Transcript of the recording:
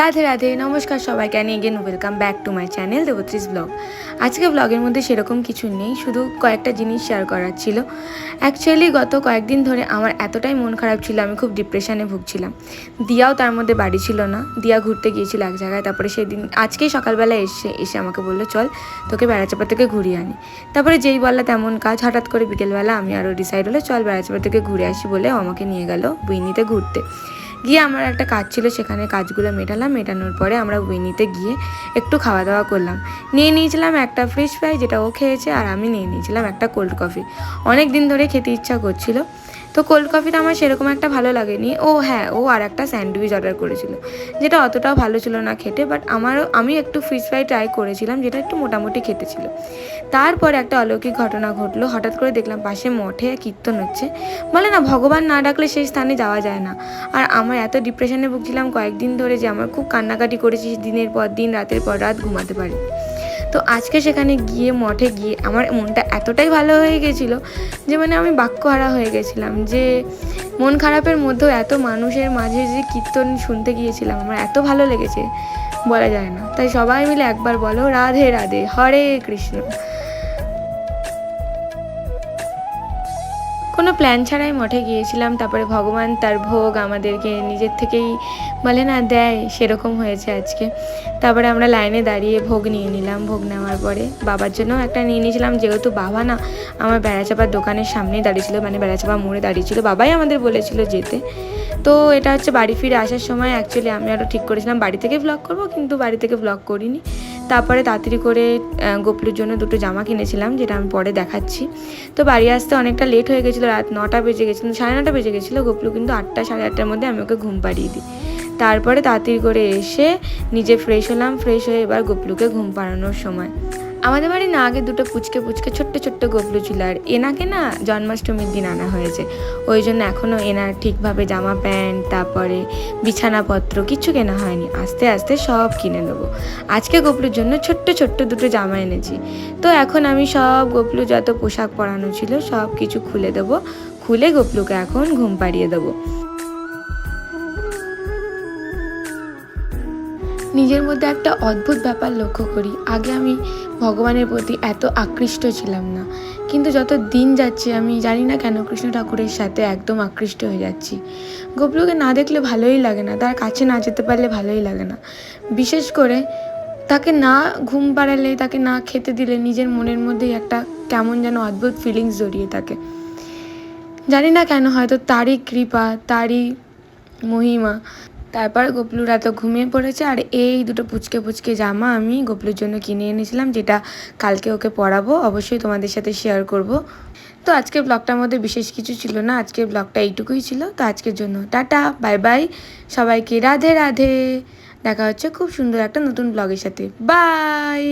রাধে রাধে, নমস্কার সবাইকে and again welcome back to my channel Debatri's blog আজকে ব্লগের মধ্যে সেরকম কিছু নেই, শুধু কয়েকটা জিনিস শেয়ার করার ছিল। অ্যাকচুয়ালি গত কয়েকদিন ধরে আমার এতটাই মন খারাপ ছিল, আমি খুব ডিপ্রেশনে ভুগছিলাম। দিয়াও তার মধ্যে বাড়ি ছিল না, দিয়া ঘুরতে গিয়েছিল এক জায়গায়, তারপরে সেদিন, আজকেই সকালবেলা এসে এসে আমাকে বলল, চল, তোকে বেড়াচাপা থেকে ঘুরিয়ে আনি। তারপরে যেই বললা তেমন কাজ, হঠাৎ করে বিকেলবেলা আমি আরও ডিসাইড হলো, চল, বেড়াচাপা থেকে ঘুরে আসি বলে আমাকে নিয়ে গেল বুইনিতে ঘুরতে। গিয়ে আমার একটা কাজ ছিল, সেখানে কাজগুলো মেটালাম, মেটানোর পরে আমরা উইনিতে গিয়ে একটু খাওয়া দাওয়া করলাম। নিয়ে নিয়েছিলাম একটা ফ্রিশ ফ্রাই, যেটা ও খেয়েছে, আর আমি নিয়ে নিয়েছিলাম একটা কোল্ড কফি। অনেক দিন ধরে খেতে ইচ্ছা করছিল তো কোল্ড কফিটা আমার সেরকম একটা ভালো লাগেনি। ও হ্যাঁ ও আর একটা স্যান্ডউইচ অর্ডার করেছিল। যেটা অতটাও ভালো ছিল না খেতে বাট আমারও, আমি একটু ফিশ ফ্রাই ট্রাই করেছিলাম, যেটা একটু মোটামুটি খেতে ছিল। তারপর একটা অলৌকিক ঘটনা ঘটলো। হঠাৎ করে দেখলাম পাশে মঠে কীর্তন হচ্ছে। বলে না, ভগবান না ডাকলে সেই স্থানে যাওয়া যায় না। আর আমার এত ডিপ্রেশনে ভুগছিলাম কয়েকদিন ধরে যে আমার খুব কান্নাকাটি করেছি দিনের পর দিন, রাতের পর রাত ঘুমাতে পারি তো আজকে সেখানে গিয়ে মঠে গিয়ে আমার মনটা এতটাই ভালো হয়ে গেছিল যে মানে আমি বাক্যহারা হয়ে গেছিলাম যে মন খারাপের মধ্যেও এত মানুষের মাঝে যে কীর্তন শুনতে গিয়েছিলাম, আমার এত ভালো লেগেছে বলা যায় না। তাই সবাই মিলে একবার বলো, রাধে রাধে, হরে কৃষ্ণ। প্ল্যান ছাড়াই মঠে গিয়েছিলাম। তারপরে ভগবান তার ভোগ আমাদেরকে নিজের থেকেই বলে, না, দেয়। সেরকম হয়েছে আজকে। তারপরে আমরা লাইনে দাঁড়িয়ে ভোগ নিয়ে নিলাম। ভোগ নেওয়ার পরে বাবার জন্য একটা নিয়ে নিয়েছিলাম। যেহেতু বাবা না, আমার বেড়াচাপার দোকানের সামনেই দাঁড়িয়েছিল মানে বেড়াচাপা মোড়ে দাঁড়িয়েছিল। বাবাই আমাদের বলেছিল যেতে। তো এটা হচ্ছে বাড়ি ফিরে আসার সময় অ্যাকচুয়ালি আমি আরও ঠিক করেছিলাম বাড়ি থেকে ব্লগ করব, কিন্তু বাড়ি থেকে ব্লগ করিনি। তারপরে তাড়াতাড়ি করে গোপলুর জন্য দুটো জামা কিনেছিলাম, যেটা আমি পরে দেখাচ্ছি। তো বাড়ি আসতে অনেকটা লেট হয়ে গেছিল, রাত নটা বেজে গেছিল, সাড়ে নটা বেজে গেছিল, গোপলু কিন্তু আটটা, সাড়ে আটটার মধ্যে আমি ওকে ঘুম পাড়িয়ে দিই। তারপরে তাড়াতাড়ি করে এসে নিজে ফ্রেশ হলাম ফ্রেশ হয়ে এবার গোপলুকে ঘুম পাড়ানোর সময়। আমাদের বাড়ি না আগে দুটো পুচকে পুচকে ছোট্ট ছোট্ট গোপলু ছিল আর এনাকে না জন্মাষ্টমীর দিন আনা হয়েছে। ওই জন্য এখনও এনার ঠিকভাবে জামা প্যান্ট, তারপরে বিছানাপত্র কিছু কেনা হয়নি। আস্তে আস্তে সব কিনে নেব। আজকে গোপলুর জন্য ছোট্ট ছোট্ট দুটো জামা এনেছি। তো এখন আমি সব গোপলু যত পোশাক পরানো ছিল সব কিছু খুলে দেবো। খুলে গোপলুকে এখন ঘুম পাড়িয়ে দেবো। নিজের মধ্যে একটা অদ্ভুত ব্যাপার লক্ষ্য করি। আগে আমি ভগবানের প্রতি এত আকৃষ্ট ছিলাম না। কিন্তু যত দিন যাচ্ছে, আমি জানি না কেন কৃষ্ণ ঠাকুরের সাথে একদম আকৃষ্ট হয়ে যাচ্ছি। গোপলুকে না দেখলে ভালোই লাগে না, তার কাছে না যেতে পারলে ভালোই লাগে না। বিশেষ করে তাকে না ঘুম পাড়ালে, তাকে না খেতে দিলে নিজের মনের মধ্যেই একটা কেমন যেন অদ্ভুত ফিলিংস জড়িয়ে থাকে। জানি না কেন হয়তো তারই কৃপা, তারই মহিমা তারপর গোপলুর এত ঘুমিয়ে পড়েছে আর এই দুটো পুচকে পুচকে জামা আমি গোপলুর জন্য কিনে এনেছিলাম, যেটা কালকে ওকে পরাবো, অবশ্যই তোমাদের সাথে শেয়ার করব। তো আজকের ব্লগটার মধ্যে বিশেষ কিছু ছিল না, আজকের ব্লগটা এইটুকুই ছিল। তো আজকের জন্য টাটা বাই বাই সবাইকে রাধে রাধে। দেখা হচ্ছে খুব সুন্দর একটা নতুন ব্লগের সাথে। বাই